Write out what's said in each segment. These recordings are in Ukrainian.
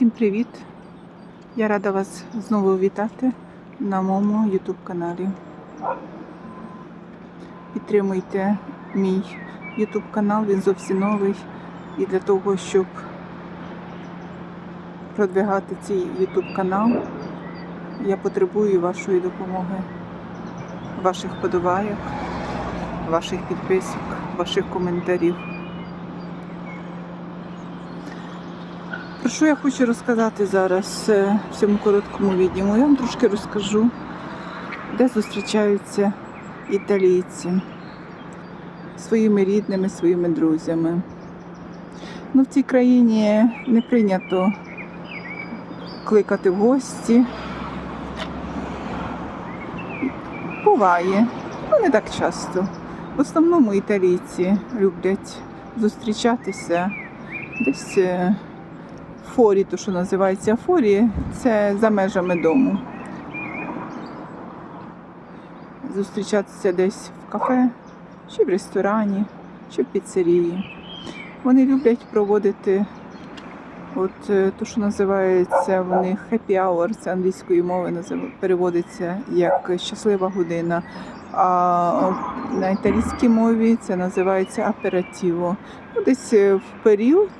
Всім привіт! Я рада вас знову вітати на моєму YouTube каналі. Підтримуйте мій YouTube канал, він зовсім новий. І для того, щоб продвигати цей YouTube канал, я потребую вашої допомоги, ваших подобайок, ваших підписок, ваших коментарів. Про що я хочу розказати зараз е, в цьому короткому відео? Я вам трошки розкажу, де зустрічаються італійці своїми рідними, своїми друзями. Ну, в цій країні не прийнято кликати в гості. Буває, але не так часто. В основному італійці люблять зустрічатися десь. Форі, то що називається форі, це за межами дому. Зустрічатися десь в кафе, чи в ресторані, чи в піцерії. Вони люблять проводити от е, то, що називається в них happy hour, це англійської мови переводиться як щаслива година. А на італійській мові це називається аперативо. Ну, Десь е, в період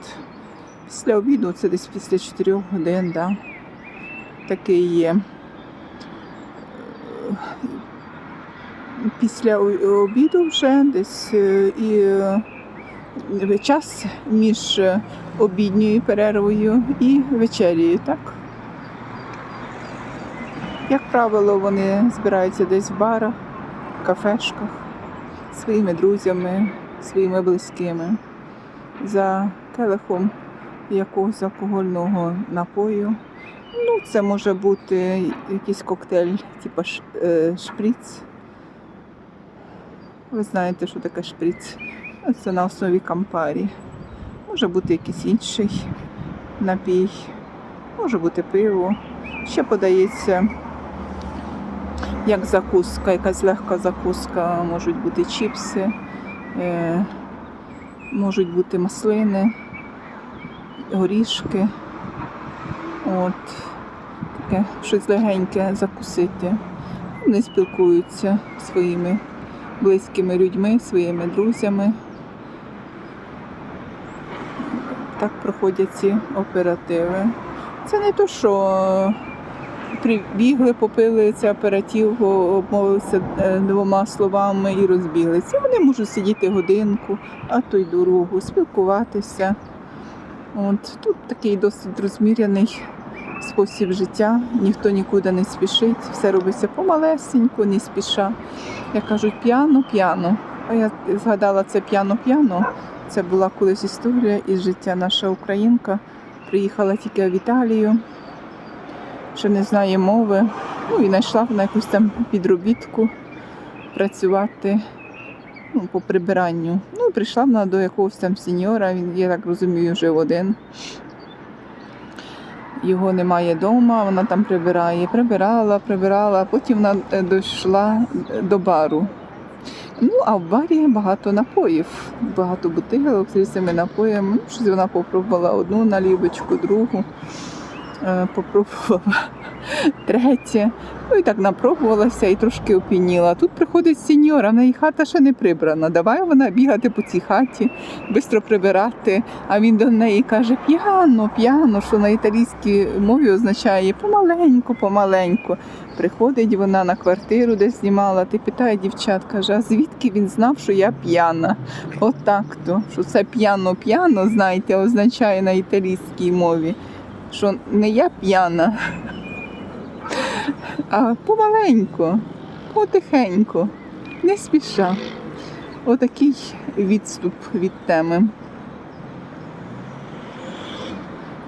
Після обіду, це десь після 4 годин, да. такий є. Після обіду вже десь е, і е, час між обідньою перервою і вечерією, так? Як правило, вони збираються десь в барах, кафешках, своїми друзями, своїми близькими за келихом якогось алкогольного напою. Ну, це може бути якийсь коктейль, типу шприц. Ви знаєте, що таке шприц? Це на основі кампарі. Може бути якийсь інший напій, може бути пиво. Ще подається як закуска, якась легка закуска, можуть бути чіпси, е, можуть бути маслини горішки. От, таке щось легеньке закусити. Вони спілкуються своїми близькими людьми, своїми друзями. Так проходять ці оперативи. Це не то, що прибігли, попили цей оператив, обмовилися е, двома словами і розбіглися. Вони можуть сидіти годинку, а то й дорогу, спілкуватися. От тут такий досить розміряний спосіб життя. Ніхто нікуди не спішить, все робиться помалесеньку, не спіша. Як кажуть, п'яно, п'яно. А я згадала це п'яно-п'яно. Це була колись історія із життя. Наша українка приїхала тільки в Італію, ще не знає мови. Ну і знайшла на якусь там підробітку працювати ну, по прибиранню. Ну, прийшла вона до якогось там сеньора, він, я так розумію, жив один. Його немає вдома, вона там прибирає, прибирала, прибирала, потім вона е, дійшла до бару. Ну, а в барі багато напоїв, багато бутилок з різними напоями. Ну, щось вона попробувала одну налівочку, другу, е, попробувала третє. Ну і так напробувалася і трошки опініла. Тут приходить сеньора, в неї хата ще не прибрана. Давай вона бігати по цій хаті, швидко прибирати. А він до неї каже: п'яно, п'яно, що на італійській мові означає помаленьку, помаленьку. Приходить вона на квартиру, де знімала, ти питає дівчат, каже, а звідки він знав, що я п'яна? Отак то, що це п'яно-п'яно, знаєте, означає на італійській мові, що не я п'яна, а помаленьку, потихеньку, не спіша. Отакий відступ від теми.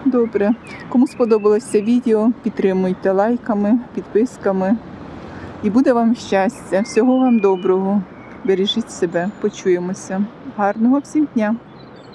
Добре. Кому сподобалось це відео, підтримуйте лайками, підписками. І буде вам щастя. Всього вам доброго. Бережіть себе, почуємося. Гарного всім дня!